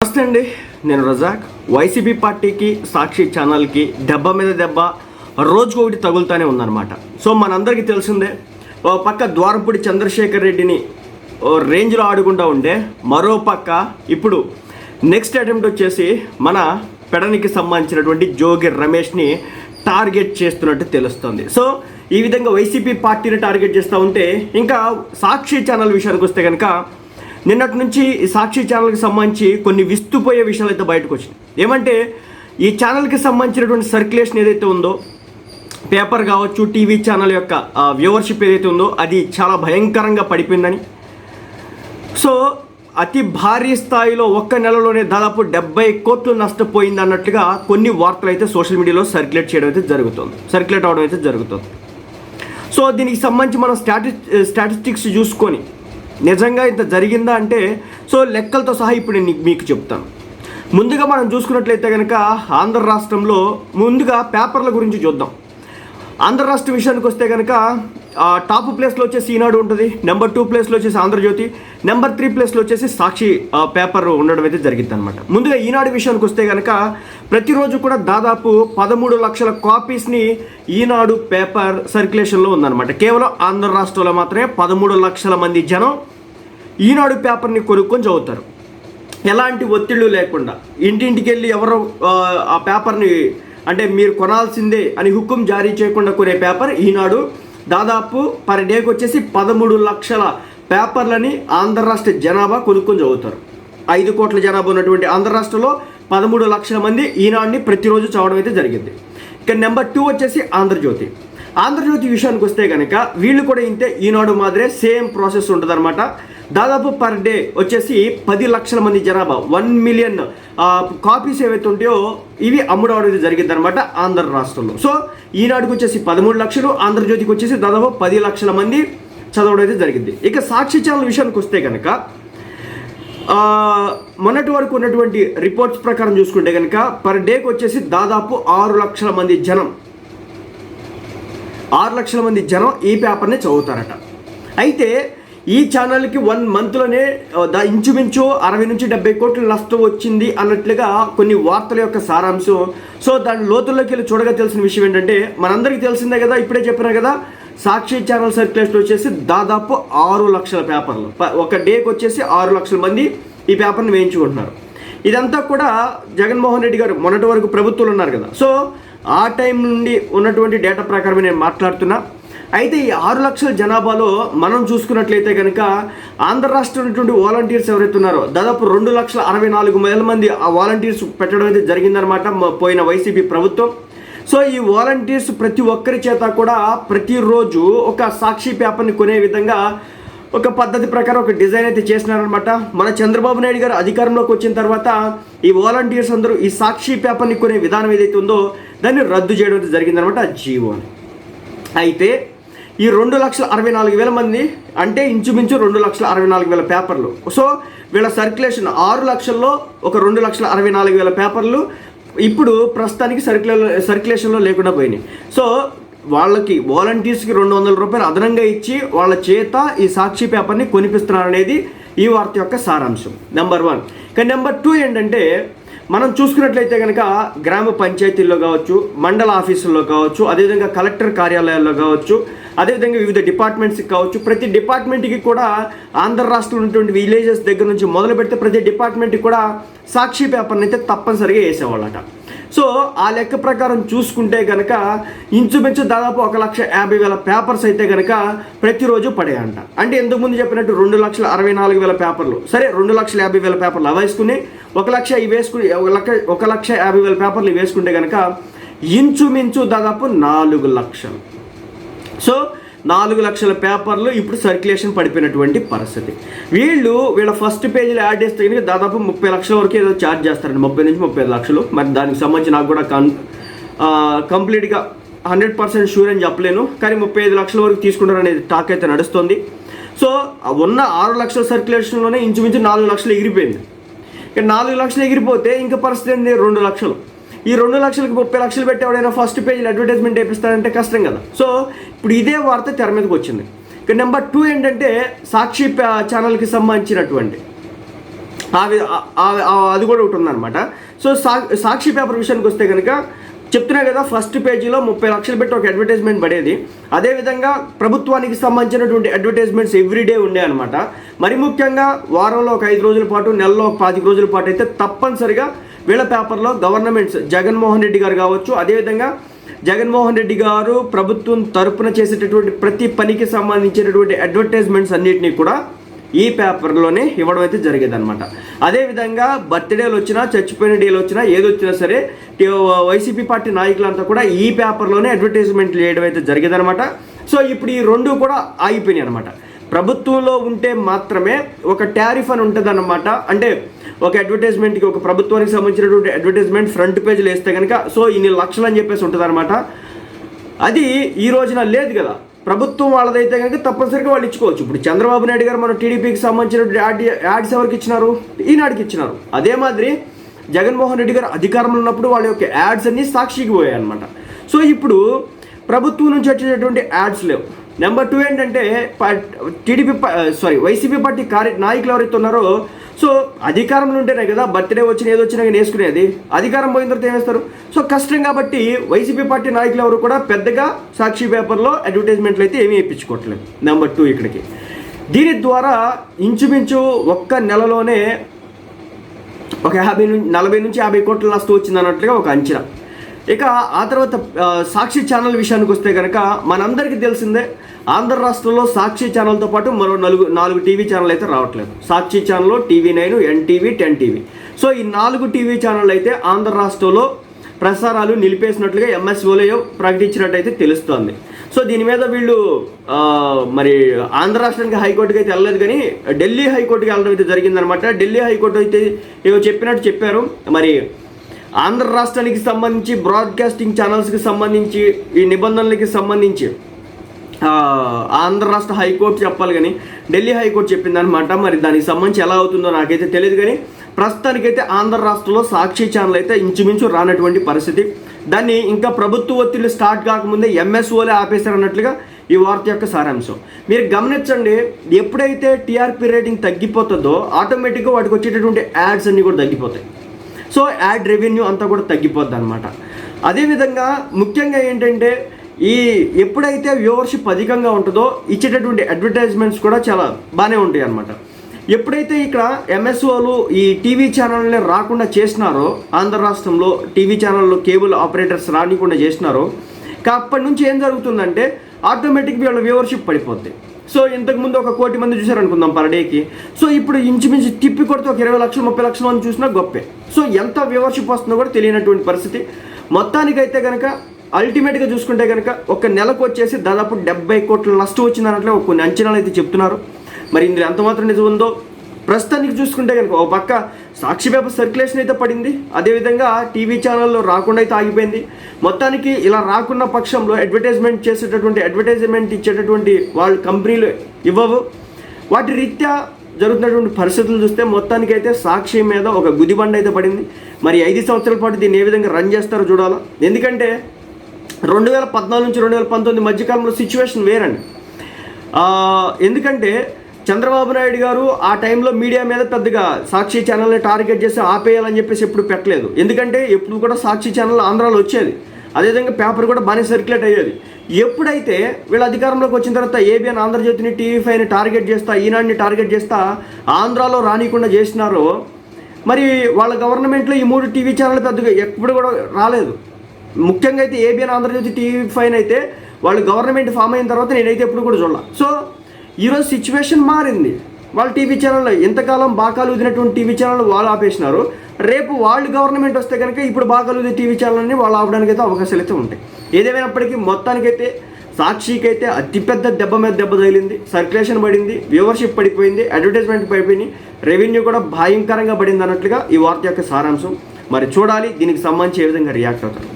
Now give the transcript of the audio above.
నమస్తే అండి నేను రజాక్. వైసీపీ పార్టీకి సాక్షి ఛానల్కి దెబ్బ మీద దెబ్బ రోజుకు ఒకటి తగులుతూనే ఉందన్నమాట. సో మనందరికీ తెలిసిందే ఓ పక్క ద్వారపూడి చంద్రశేఖర్ రెడ్డిని ఓ రేంజ్లో ఆడుకుంటూ ఉంటే మరో పక్క ఇప్పుడు నెక్స్ట్ అటెంప్ట్ వచ్చేసి మన పెడనికి సంబంధించినటువంటి జోగి రమేష్ని టార్గెట్ చేస్తున్నట్టు తెలుస్తుంది. సో ఈ విధంగా వైసీపీ పార్టీని టార్గెట్ చేస్తూ ఉంటే ఇంకా సాక్షి ఛానల్ విషయానికి వస్తే కనుక నిన్నటి నుంచి సాక్షి ఛానల్కి సంబంధించి కొన్ని విస్తుపోయే విషయాలు అయితే బయటకు వచ్చినాయి. ఏమంటే ఈ ఛానల్కి సంబంధించినటువంటి సర్క్యులేషన్ ఏదైతే ఉందో పేపర్ కావచ్చు టీవీ ఛానల్ యొక్క వ్యూవర్షిప్ ఏదైతే ఉందో అది చాలా భయంకరంగా పడిపోయిందని. సో అతి భారీ స్థాయిలో ఒక్క నెలలోనే దాదాపు డెబ్బై కోట్లు నష్టపోయింది అన్నట్లుగా కొన్ని వార్తలు అయితే సోషల్ మీడియాలో సర్క్యులేట్ చేయడం అయితే జరుగుతుంది. సర్క్యులేట్ అవడం అయితే జరుగుతుంది. సో దీనికి సంబంధించి మనం స్టాటి స్టాటిస్టిక్స్ చూసుకొని నిజంగా ఇంత జరిగిందా అంటే సో లెక్కలతో సహా ఇప్పుడు నేను మీకు చెప్తాను. ముందుగా మనం చూసుకున్నట్లయితే కనుక ఆంధ్ర రాష్ట్రంలో ముందుగా పేపర్ల గురించి చూద్దాం. ఆంధ్ర రాష్ట్ర విషయానికి వస్తే కనుక టాప్ ప్లేస్లో వచ్చేసి ఈనాడు ఉంటుంది. నెంబర్ టూ ప్లేస్లో వచ్చేసి ఆంధ్రజ్యోతి. నెంబర్ త్రీ ప్లేస్లో వచ్చేసి సాక్షి పేపర్ ఉండడం అయితే జరిగింది అనమాట ముందుగా ఈనాడు విషయానికి వస్తే కనుక ప్రతిరోజు కూడా దాదాపు పదమూడు లక్షల కాపీస్ని ఈనాడు పేపర్ సర్క్యులేషన్లో ఉందన్నమాట. కేవలం ఆంధ్ర రాష్ట్రంలో మాత్రమే పదమూడు లక్షల మంది జనం ఈనాడు పేపర్ని కొనుక్కొని చదువుతారు. ఎలాంటి ఒత్తిళ్ళు లేకుండా ఇంటింటికి వెళ్ళి ఎవరు ఆ, ఆ పేపర్ని అంటే మీరు కొనాల్సిందే అని హుకుం జారీ చేయకుండా కొనే పేపర్ ఈనాడు దాదాపు పర్ డేకి వచ్చేసి పదమూడు లక్షల పేపర్లని ఆంధ్ర రాష్ట్ర జనాభా కొనుక్కొని చదువుతారు. ఐదు కోట్ల జనాభా ఉన్నటువంటి ఆంధ్ర రాష్ట్రంలో పదమూడు లక్షల మంది ఈనాడుని ప్రతిరోజు చదవడం అయితే జరిగింది. ఇక నెంబర్ టూ వచ్చేసి ఆంధ్రజ్యోతి. ఆంధ్రజ్యోతి విషయానికి వస్తే కనుక వీళ్ళు కూడా ఇంతే ఈనాడు మాదిరే సేమ్ ప్రాసెస్ ఉంటుందన్నమాట దాదాపు పర్ డే వచ్చేసి పది లక్షల మంది జనాభా వన్ మిలియన్ కాపీస్ ఏవైతే ఉంటాయో ఇవి అమ్ముడవడం అయితే జరిగింది అనమాట ఆంధ్ర రాష్ట్రంలో. సో ఈనాడుకు వచ్చేసి పదమూడు లక్షలు ఆంధ్రజ్యోతికి వచ్చేసి దాదాపు పది లక్షల మంది చదవడం అయితే జరిగింది. ఇక సాక్షి ఛానల్ విషయానికి వస్తే కనుక మొన్నటి వరకు ఉన్నటువంటి రిపోర్ట్స్ ప్రకారం చూసుకుంటే కనుక పర్ డేకి వచ్చేసి దాదాపు ఆరు లక్షల మంది జనం ఆరు లక్షల మంది జనం ఈ పేపర్ని చదువుతారట. అయితే ఈ ఛానల్కి వన్ మంత్లోనే దా ఇంచుమించు అరవై నుంచి డెబ్బై కోట్ల నష్టం వచ్చింది అన్నట్లుగా కొన్ని వార్తల యొక్క సారాంశం. సో దాని లోతుల్లోకి వెళ్ళి చూడగా తెలిసిన విషయం ఏంటంటే మనందరికీ తెలిసిందే కదా ఇప్పుడే చెప్పినా కదా సాక్షి ఛానల్ సర్క్యులేషన్ వచ్చేసి దాదాపు ఆరు లక్షల పేపర్లు. ప- ఒక డేకి వచ్చేసి ఆరు లక్షల మంది ఈ పేపర్ని వేయించుకుంటున్నారు. ఇదంతా కూడా జగన్మోహన్ రెడ్డి గారు మొన్నటి వరకు ప్రభుత్వంలో ఉన్నారు కదా. సో ఆ టైం నుండి ఉన్నటువంటి డేటా ప్రకారమే నేను మాట్లాడుతున్నా. అయితే ఈ ఆరు లక్షల జనాభాలో మనం చూసుకున్నట్లయితే కనుక ఆంధ్ర రాష్ట్రం ఉన్నటువంటి వాలంటీర్స్ ఎవరైతే ఉన్నారో దాదాపు రెండు లక్షల అరవై నాలుగు వేల మంది ఆ వాలంటీర్స్ పెట్టడం అయితే జరిగిందనమాట పోయిన వైసీపీ ప్రభుత్వం. సో ఈ వాలంటీర్స్ ప్రతి ఒక్కరి చేత కూడా ప్రతిరోజు ఒక సాక్షి పేపర్ని కొనే విధంగా ఒక పద్ధతి ప్రకారం ఒక డిజైన్ అయితే చేసినారనమాట మన చంద్రబాబు నాయుడు గారు అధికారంలోకి వచ్చిన తర్వాత ఈ వాలంటీర్స్ అందరూ ఈ సాక్షి పేపర్ని కొనే విధానం ఏదైతే ఉందో దాన్ని రద్దు చేయడం అయితే జరిగిందనమాట జీవో అయితే ఈ రెండు లక్షల అరవై నాలుగు వేల మంది అంటే ఇంచుమించు రెండు లక్షల అరవై నాలుగు వేల పేపర్లు. సో వీళ్ళ సర్క్యులేషన్ ఆరు లక్షల్లో ఒక రెండు లక్షల అరవై నాలుగు వేల పేపర్లు ఇప్పుడు ప్రస్తుతానికి సర్క్యులే సర్క్యులేషన్లో లేకుండా పోయినాయి. సో వాళ్ళకి వాలంటీర్స్కి రెండు వందల రూపాయలు అదనంగా ఇచ్చి వాళ్ళ చేత ఈ సాక్షి పేపర్ని కొనిపిస్తున్నారు అనేది ఈ వార్త యొక్క సారాంశం. నెంబర్ వన్ కానీ నెంబర్ టూ ఏంటంటే మనం చూసుకున్నట్లయితే కనుక గ్రామ పంచాయతీల్లో కావచ్చు మండల ఆఫీసుల్లో కావచ్చు అదేవిధంగా కలెక్టర్ కార్యాలయాల్లో కావచ్చు అదేవిధంగా వివిధ డిపార్ట్మెంట్స్కి కావచ్చు ప్రతి డిపార్ట్మెంట్కి కూడా ఆంధ్ర రాష్ట్రంలో ఉన్నటువంటి విలేజెస్ దగ్గర నుంచి మొదలు పెడితే ప్రతి డిపార్ట్మెంట్కి కూడా సాక్షి పేపర్ని అయితే తప్పనిసరిగా వేసేవాళ్ళట. సో ఆ లెక్క ప్రకారం చూసుకుంటే కనుక ఇంచుమించు దాదాపు ఒక లక్ష యాభై వేల పేపర్స్ అయితే కనుక ప్రతిరోజు పడేయంట. అంటే ఇంతకుముందు చెప్పినట్టు రెండు లక్షల అరవై నాలుగు వేల పేపర్లు. సరే రెండు లక్షల యాభై వేల పేపర్లు అవి వేసుకుని ఒక లక్ష ఇవి వేసుకుని ఒక లక్ష ఒక లక్ష యాభై వేల పేపర్లు ఇవి వేసుకుంటే కనుక ఇంచుమించు దాదాపు నాలుగు లక్షలు. సో నాలుగు లక్షల పేపర్లు ఇప్పుడు సర్క్యులేషన్ పడిపోయినటువంటి పరిస్థితి. వీళ్ళు వీళ్ళ ఫస్ట్ పేజీలో యాడ్ చేస్తే కనుక దాదాపు ముప్పై లక్షల వరకు ఏదో ఛార్జ్ చేస్తారండి. ముప్పై నుంచి ముప్పై లక్షలు. మరి దానికి సంబంధించి నాకు కూడా కన్ కంప్లీట్గా హండ్రెడ్ పర్సెంట్ షూర్ అని చెప్పలేను. కానీ ముప్పై ఐదు లక్షల వరకు తీసుకుంటారు అనేది టాక్ అయితే నడుస్తుంది. సో ఆ ఉన్న ఆరు లక్షల సర్క్యులేషన్లోనే ఇంచుమించు నాలుగు లక్షలు ఎగిరిపోయింది. ఇక నాలుగు లక్షలు ఎగిరిపోతే ఇంకా పరిస్థితి ఏంది? రెండు లక్షలు. ఈ రెండు లక్షలకు ముప్పై లక్షలు పెట్టి ఎవడైనా ఫస్ట్ పేజీలో అడ్వర్టైజ్మెంట్ వేపిస్తారంటే కష్టం కదా. సో ఇప్పుడు ఇదే వార్త తెర మీదకి వచ్చింది. ఇక నెంబర్ టూ ఏంటంటే సాక్షి ఛానల్కి సంబంధించినటువంటి. ఆ అది కూడా ఒకటి ఉందన్నమాట. సో సా సాక్షి పేపర్ విషయానికి వస్తే కనుక చెప్తున్నా కదా ఫస్ట్ పేజీలో ముప్పై లక్షలు పెట్టి ఒక అడ్వర్టైజ్మెంట్ పడేది. అదేవిధంగా ప్రభుత్వానికి సంబంధించినటువంటి అడ్వర్టైజ్మెంట్స్ ఎవ్రీడే ఉండే అనమాట మరి ముఖ్యంగా వారంలో ఒక ఐదు రోజుల పాటు నెలలో ఒక పాతిక రోజుల పాటు అయితే తప్పనిసరిగా వీళ్ళ పేపర్లో గవర్నమెంట్స్ జగన్మోహన్ రెడ్డి గారు కావచ్చు అదేవిధంగా జగన్మోహన్ రెడ్డి గారు ప్రభుత్వం తరపున చేసేటటువంటి ప్రతి పనికి సంబంధించినటువంటి అడ్వర్టైజ్మెంట్స్ అన్నిటినీ కూడా ఈ పేపర్లోనే ఇవ్వడం అయితే జరిగేదనమాట అదేవిధంగా బర్త్డేలు వచ్చినా చచ్చిపోయిన డేలు వచ్చినా ఏది వచ్చినా సరే వైసీపీ పార్టీ నాయకులంతా కూడా ఈ పేపర్లోనే అడ్వర్టైజ్మెంట్లు వేయడం అయితే జరిగేదనమాట సో ఇప్పుడు ఈ రెండు కూడా ఆగిపోయినాయి అనమాట ప్రభుత్వంలో ఉంటే మాత్రమే ఒక టారిఫ్ అని ఉంటుంది అంటే ఒక అడ్వర్టైజ్మెంట్కి ఒక ప్రభుత్వానికి సంబంధించినటువంటి అడ్వర్టైజ్మెంట్ ఫ్రంట్ పేజ్లు వేస్తే కనుక సో ఇన్ని లక్షలు అని చెప్పేసి ఉంటుంది అనమాట అది ఈ రోజున లేదు కదా. ప్రభుత్వం వాళ్ళదైతే కనుక తప్పనిసరిగా వాళ్ళు ఇచ్చుకోవచ్చు. ఇప్పుడు చంద్రబాబు నాయుడు గారు మన టీడీపీకి సంబంధించిన యాడ్ యాడ్స్ ఎవరికి ఇచ్చినారు? ఈనాడుకి ఇచ్చినారు. అదే మాదిరి జగన్మోహన్ రెడ్డి గారు అధికారంలో ఉన్నప్పుడు వాళ్ళ యొక్క యాడ్స్ అన్ని సాక్షికి పోయాయి అనమాట సో ఇప్పుడు ప్రభుత్వం నుంచి వచ్చేటటువంటి యాడ్స్ లేవు. నెంబర్ టూ ఏంటంటే TDP sorry uh, YCP party కార్య నాయకులు ఎవరైతే ఉన్నారో సో అధికారంలో ఉంటేనే కదా బర్త్డే వచ్చిన ఏదో వచ్చినా కానీ వేసుకునేది. అధికారం పోయిన తర్వాత ఏమేస్తారు సో కష్టం కాబట్టి వైసీపీ పార్టీ నాయకులు ఎవరు కూడా పెద్దగా సాక్షి పేపర్లో అడ్వర్టైజ్మెంట్లు అయితే ఏమీ వేయించుకోవట్లేదు. నెంబర్ టూ ఇక్కడికి. దీని ద్వారా ఇంచుమించు ఒక్క నెలలోనే ఒక యాభై నుంచి నలభై నుంచి యాభై కోట్ల నష్టం వచ్చింది అన్నట్లుగా ఒక అంచనా. ఇక ఆ తర్వాత సాక్షి ఛానల్ విషయానికి వస్తే కనుక మనందరికీ తెలిసిందే ఆంధ్ర రాష్ట్రంలో సాక్షి ఛానల్తో పాటు మరో నలుగు నాలుగు టీవీ ఛానల్ అయితే రావట్లేదు. సాక్షి ఛానల్లో TV nine NTV ten TV. So ఈ నాలుగు టీవీ ఛానల్ అయితే ఆంధ్ర రాష్ట్రంలో ప్రసారాలు నిలిపేసినట్లుగా ఎంఎస్ఓలో ప్రకటించినట్టయితే తెలుస్తోంది. సో దీని మీద వీళ్ళు మరి ఆంధ్ర రాష్ట్రానికి హైకోర్టుకి అయితే వెళ్ళలేదు కానీ ఢిల్లీ హైకోర్టుకి వెళ్ళడం అయితే జరిగిందనమాట. ఢిల్లీ హైకోర్టు అయితే ఏవో చెప్పినట్టు చెప్పారు. మరి ఆంధ్ర రాష్ట్రానికి సంబంధించి బ్రాడ్కాస్టింగ్ ఛానల్స్కి సంబంధించి ఈ నిబంధనలకి సంబంధించి ఆంధ్ర రాష్ట్ర హైకోర్టు చెప్పాలి కానీ ఢిల్లీ హైకోర్టు చెప్పిందనమాట మరి దానికి సంబంధించి ఎలా అవుతుందో నాకైతే తెలియదు కానీ ప్రస్తుతానికైతే ఆంధ్ర రాష్ట్రంలో సాక్షి ఛానల్ అయితే ఇంచుమించు రానటువంటి పరిస్థితి. దాన్ని ఇంకా ప్రభుత్వ ఒత్తిళ్ళు స్టార్ట్ కాకముందే ఎంఎస్ఓలే ఆపేశారన్నట్లుగా ఈ వార్త యొక్క సారాంశం. మీరు గమనించండి ఎప్పుడైతే టీఆర్పీ రేటింగ్ తగ్గిపోతుందో ఆటోమేటిక్గా వాటికి వచ్చేటటువంటి యాడ్స్ అన్నీ కూడా తగ్గిపోతాయి. సో యాడ్ రెవెన్యూ అంతా కూడా తగ్గిపోద్ది అనమాట అదేవిధంగా ముఖ్యంగా ఏంటంటే ఈ ఎప్పుడైతే వ్యూవర్షిప్ అధికంగా ఉంటుందో ఇచ్చేటటువంటి అడ్వర్టైజ్మెంట్స్ కూడా చాలా బాగానే ఉంటాయి అనమాట ఎప్పుడైతే ఇక్కడ ఎంఎస్ఓలు ఈ టీవీ ఛానల్ని రాకుండా చేసినారో ఆంధ్ర రాష్ట్రంలో టీవీ ఛానల్లో కేబుల్ ఆపరేటర్స్ రానికుండా చేసినారో అప్పటి నుంచి ఏం జరుగుతుందంటే ఆటోమేటిక్ వీళ్ళ వ్యూవర్షిప్ పడిపోద్ది. సో ఇంతకుముందు ఒక కోటి మంది చూశారనుకుందాం పర్ డేకి సో ఇప్పుడు ఇంచుమించు తిప్పి కొడితే ఒక ఇరవై లక్షలు ముప్పై లక్షలు అని చూసినా గొప్పే. సో ఎంత వ్యూవర్షిప్ వస్తుందో కూడా తెలియనటువంటి పరిస్థితి. మొత్తానికైతే కనుక అల్టిమేట్గా చూసుకుంటే కనుక ఒక నెలకు వచ్చేసి దాదాపు డెబ్బై కోట్ల నష్టం వచ్చింది ఒక కొన్ని అంచనాలు అయితే చెప్తున్నారు. మరి ఇందులో ఎంత మాత్రం నిజం ఉందో ప్రస్తుతానికి చూసుకుంటే కనుక ఓ పక్క సాక్షి పేపర్ సర్క్యులేషన్ అయితే పడింది. అదేవిధంగా టీవీ ఛానల్లో రాకుండా అయితే ఆగిపోయింది. మొత్తానికి ఇలా రాకున్న పక్షంలో అడ్వర్టైజ్మెంట్ చేసేటటువంటి అడ్వర్టైజ్మెంట్ ఇచ్చేటటువంటి వాళ్ళ కంపెనీలు ఇవ్వవు. వాటి రీత్యా జరుగుతున్నటువంటి పరిస్థితులు చూస్తే మొత్తానికి అయితే సాక్షి మీద ఒక గుదిబండ అయితే పడింది. మరి ఐదు సంవత్సరాల పాటు దీన్ని ఏ విధంగా రన్ చేస్తారో చూడాలా? ఎందుకంటే రెండు వేల పద్నాలుగు నుంచి రెండు వేల పంతొమ్మిది మధ్యకాలంలో సిచ్యువేషన్ వేరండి. ఎందుకంటే చంద్రబాబు నాయుడు గారు ఆ టైంలో మీడియా మీద పెద్దగా సాక్షి ఛానల్ని టార్గెట్ చేసి ఆపేయాలని చెప్పేసి ఎప్పుడు పెట్టలేదు. ఎందుకంటే ఎప్పుడు కూడా సాక్షి ఛానల్ ఆంధ్రాలో వచ్చేది. అదేవిధంగా పేపర్ కూడా బాగానే సర్క్యులేట్ అయ్యేది. ఎప్పుడైతే వీళ్ళ అధికారంలోకి వచ్చిన తర్వాత ఏబిఎన్ ఆంధ్రజ్యోతిని టీవీ ఫైవ్ని టార్గెట్ చేస్తా ఈనాడిని టార్గెట్ చేస్తా ఆంధ్రాలో రానికుండా చేసినారో మరి వాళ్ళ గవర్నమెంట్లో ఈ మూడు టీవీ ఛానల్ పెద్దగా ఎప్పుడు కూడా రాలేదు. ముఖ్యంగా అయితే ఏబిఎన్ ఆంధ్రజ్యోతి టీవీ ఫైన్ అయితే వాళ్ళు గవర్నమెంట్ ఫామ్ అయిన తర్వాత నేనైతే ఎప్పుడు కూడా చూడాల. సో ఈరోజు సిచ్యువేషన్ మారింది. వాళ్ళు టీవీ ఛానల్ ఎంతకాలం బాకాలు ఊదినటువంటి టీవీ ఛానల్ వాళ్ళు ఆపేసినారు. రేపు వాళ్ళు గవర్నమెంట్ వస్తే కనుక ఇప్పుడు బాకాలు ఊదే టీవీ ఛానల్ని వాళ్ళు ఆపడానికి అయితే అవకాశాలు అయితే ఉంటాయి. ఏదేమైనప్పటికీ మొత్తానికైతే సాక్షికి అయితే అతిపెద్ద దెబ్బ మీద దెబ్బ తగిలింది. సర్క్యులేషన్ పడింది వ్యూవర్షిప్ పడిపోయింది అడ్వర్టైజ్మెంట్ పడిపోయింది రెవెన్యూ కూడా భయంకరంగా పడింది అన్నట్లుగా ఈ వార్త యొక్క సారాంశం. మరి చూడాలి దీనికి సంబంధించి ఏ విధంగా రియాక్ట్ అవుతారు.